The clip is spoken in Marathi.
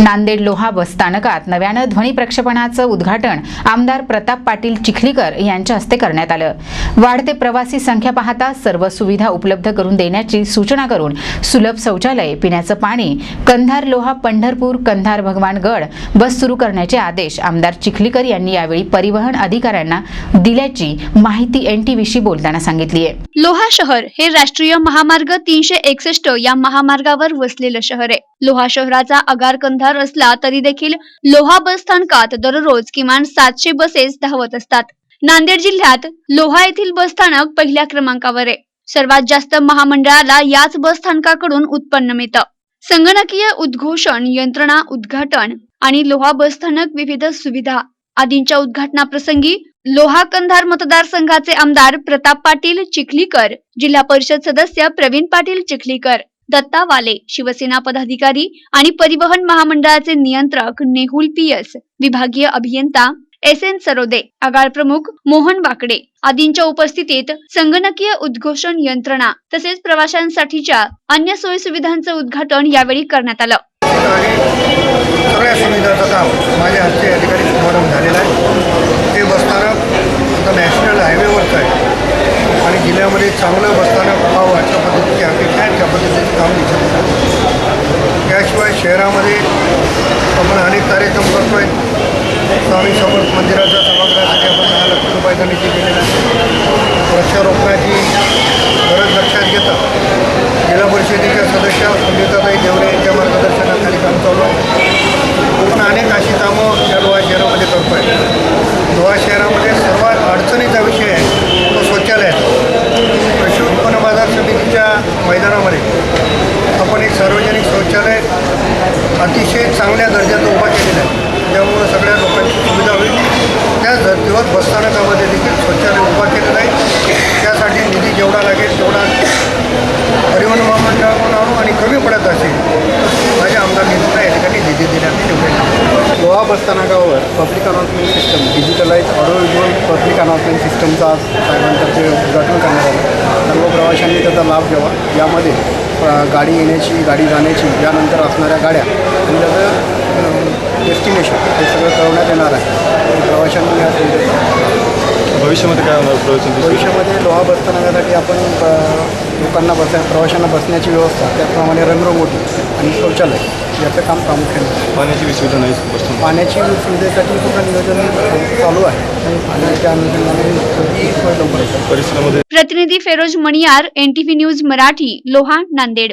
नांदेड लोहा बसस्थानकात नव्यानं ध्वनी प्रक्षेपणाचं उद्घाटन आमदार प्रताप पाटील चिखलीकर यांच्या हस्ते करण्यात आलं. वाढते प्रवासी संख्या पाहता सर्व सुविधा उपलब्ध करून देण्याची सूचना करून सुलभ शौचालय पिण्याचं पाणी कंधार लोहा पंढरपूर कंधार भगवानगड बस सुरू करण्याचे आदेश आमदार चिखलीकर यांनी यावेळी परिवहन अधिकाऱ्यांना दिल्याची माहिती एनटीव्हीशी बोलताना सांगितली आहे. लोहा शहर हे राष्ट्रीय महामार्ग तीनशे एकसष्ट या महामार्गावर वसलेलं शहर आहे. लोहा शहराचा आगार कंधार असला तरी देखील लोहा बस स्थानकात दररोज किमान सातशे बसेस धावत असतात. नांदेड जिल्ह्यात लोहा येथील बस स्थानक पहिल्या क्रमांकावर आहे. सर्वात जास्त महामंडळाला याच बस स्थानकाकडून उत्पन्न मिळतं. संगणकीय उद्घोषण यंत्रणा उद्घाटन आणि लोहा बस स्थानक विविध सुविधा. आदींच्या उद्घाटनाप्रसंगी लोहा कंधार मतदारसंघाचे आमदार प्रताप पाटील चिखलीकर जिल्हा परिषद सदस्य प्रवीण पाटील चिखलीकर दत्ता वाले शिवसेना पदाधिकारी आणि परिवहन महामंडळाचे नियंत्रक नेहुल पीएस विभागीय अभियंता एस एन सरोदे आगाळ प्रमुख मोहन बाकडे आदींच्या उपस्थितीत संगणकीय उद्घोषण यंत्रणा तसेच प्रवाशांसाठीच्या अन्य सोयी सुविधांचं उद्घाटन यावेळी करण्यात आलं आणि सगळ्या सुविधाचं काम माझ्या हस्ते या ठिकाणी शुभारंभ झालेला आहे ते बसस्थानक आता नॅशनल हायवेवरचं आहे आणि जिल्ह्यामध्ये चांगलं बसताना व्हावं अशा पद्धतीची अपेक्षा आहे त्या पद्धतीचं काम दिसत त्याशिवाय शहरामध्ये आपण अनेक कार्यक्रम करतो आहे स्वामी समर्थ मंदिराच्या सभागृहासाठी आपण दहा लाख रुपये निधी दिलेला आहे वृक्षारोपणाची गरज लक्षात घेता. जिल्हा परिषदेच्या सदस्य संगीताताई देवरे यांच्या मार्गदर्शनाखाली काम चालू आहे. पूर्ण अनेक अशी कामं या लोहा शहरामध्ये करतो आहे लोहा शहरामध्ये सर्व आपण एक सार्वजनिक शौचालय अतिशय चांगल्या दर्जाचं उभा केलेलं आहे. त्यामुळं सगळ्या लोकांची सुविधा होईल. त्याच धर्तीवर बसस्थानकामध्ये देखील शौचालय उभा केलेलं आहे. त्यासाठी निधी जेवढा लागेल तेवढा परिवहन महामंडळाकडून आणू आणि कमी पडत असेल माझ्या आमदार निधीला या ठिकाणी निधी देण्यात निवडेल लोहा बसस्थानकावर public announcement system digitalise audio visual public announcement सिस्टमचा आज साहेबांतर्फे उद्घाटन करण्यात आलं. सर्व प्रवाशांनी त्याचा लाभ घ्यावा. यामध्ये गाडी येण्याची गाडी जाण्याची यानंतर असणाऱ्या गाड्या आणि त्याचं डेस्टिनेशन हे सगळं कळवण्यात येणार आहे. प्रवाशांनी भविष्यामध्ये काय होणार प्रवचन भविष्यामध्ये लोहा बसस्थानकासाठी आपण अ, लोकांना बस प्रवाशांना बसण्याची व्यवस्था त्याचप्रमाणे रंगरंगोटी आणि शौचालय याचं काम प्रामुख्याने. पाण्याची सुविधा नाही बसतो पाण्याची सुविधेसाठी सुद्धा नियोजन चालू आहे. आणि त्या अनुषंगाने. परिसरामध्ये प्रतिनिधी फेरोज मणियार एनटीव्ही न्यूज मराठी लोहा नांदेड.